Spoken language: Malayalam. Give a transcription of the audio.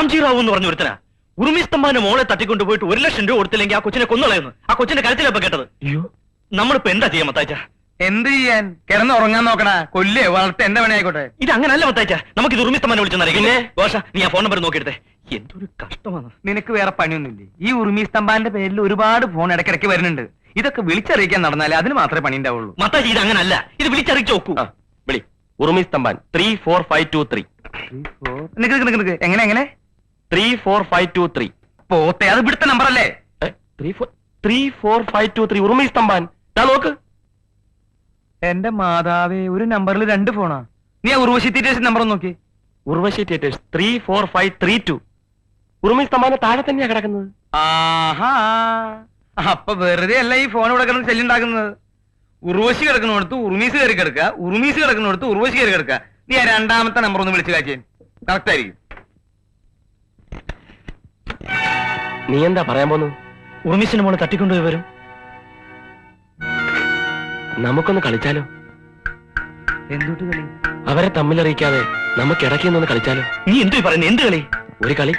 രാംജി റാവു എന്ന് പറഞ്ഞ ഒരുത്തനാ. ഉറുമിസ്തംബാന്റെ മോളെ തട്ടിക്കൊണ്ട് പോയിട്ട് ഒരു ലക്ഷം രൂപ കൊടുത്തില്ലെങ്കിൽ ആ കൊച്ചിനെ കൊന്നുകളയുന്നു ആ കൊച്ചിന്റെ കരുത്തിലപ്പോ കേട്ടത്. അയ്യോ. നമ്മളിപ്പോ എന്താ ചെയ്യാൻ മത്താച്ച എന്ത് ചെയ്യാൻ? കിടന്ന് ഉറങ്ങാൻ നോക്കടാ. കൊല്ലേ വളർത്ത് എന്റെ പണി ആയിക്കോട്ടെ ഇത് അങ്ങനല്ല മത്താച്ച നമുക്ക് ഇത് ഉറുമിസ്തംഭാനെ വിളിച്ചു നിറയ്ക്കില്ലേ ദോഷ നീ ആ ഫോൺ നമ്പർ നോക്കിയെടുത്തേ. എന്തൊരു കഷ്ടമാണ്. നിനക്ക് വേറെ പണിയൊന്നുമില്ലേ? ഈ ഉറുമിസ്തംബാന്റെ പേരിൽ ഒരുപാട് ഫോൺ ഇടയ്ക്കിടയ്ക്ക് വരുന്നുണ്ട്. ഇതൊക്കെ വിളിച്ചറിയിക്കാൻ നടന്നാലേ അതിന് മാത്രമേ പണി ഉണ്ടാവുള്ളൂ. മത്തായി ഇത് അങ്ങനല്ല. ഇത് വിളിച്ചറിയിച്ചു നോക്കൂ. വിളി. ഉറുമിസ്തംബാൻ three four five two three. എങ്ങനെ എങ്ങനെ? Three four five two three പോത്തെ അത് ഇവിടുത്തെ നമ്പർ അല്ലേ three four three four five two three ഉറുമി സ്തംഭാൻ ഞാൻ നോക്ക്. എന്റെ മാതാവേ ഒരു നമ്പറിൽ രണ്ട് ഫോണാ. നീ ഉർവശി തീറ്റേഴ്സ് നമ്പർ നോക്കി. Urvashi theatres three four five three two ഉറുമി സ്തംഭാന താഴെ തന്നെയാ കിടക്കുന്നത്. ആഹാ അപ്പൊ വെറുതെ അല്ല ഈ ഫോൺ ഇവിടെ കിടന്ന് ശല്യം ഉർവശി കിടക്കുന്നിടത്ത് ഉറുമീസ് കയറി കിടക്കുക ഉറുമീസ് കിടക്കുന്നിടത്ത് ഉർവശി കയറി കിടക്കുക. നീ ആ രണ്ടാമത്തെ നമ്പർ ഒന്ന് വിളിച്ചു കാച്ചേ കറക്റ്റ് ആയിരിക്കും. നീ എന്താ പറയാൻ പോന്നു? ഉറുമിസിന്റെ മോളെ തട്ടിക്കൊണ്ടുപോയി വരും. നമുക്കൊന്ന് കളിച്ചാലോ? എന്തുട്ട് കളി? അവരെ തമ്മിലറിയിക്കാതെ നമുക്ക് ഇടയ്ക്ക് നിന്ന് കളിച്ചാലോ? നീ എന്തു പറയുന്നു? എന്ത് കളി? ഒരു കളി.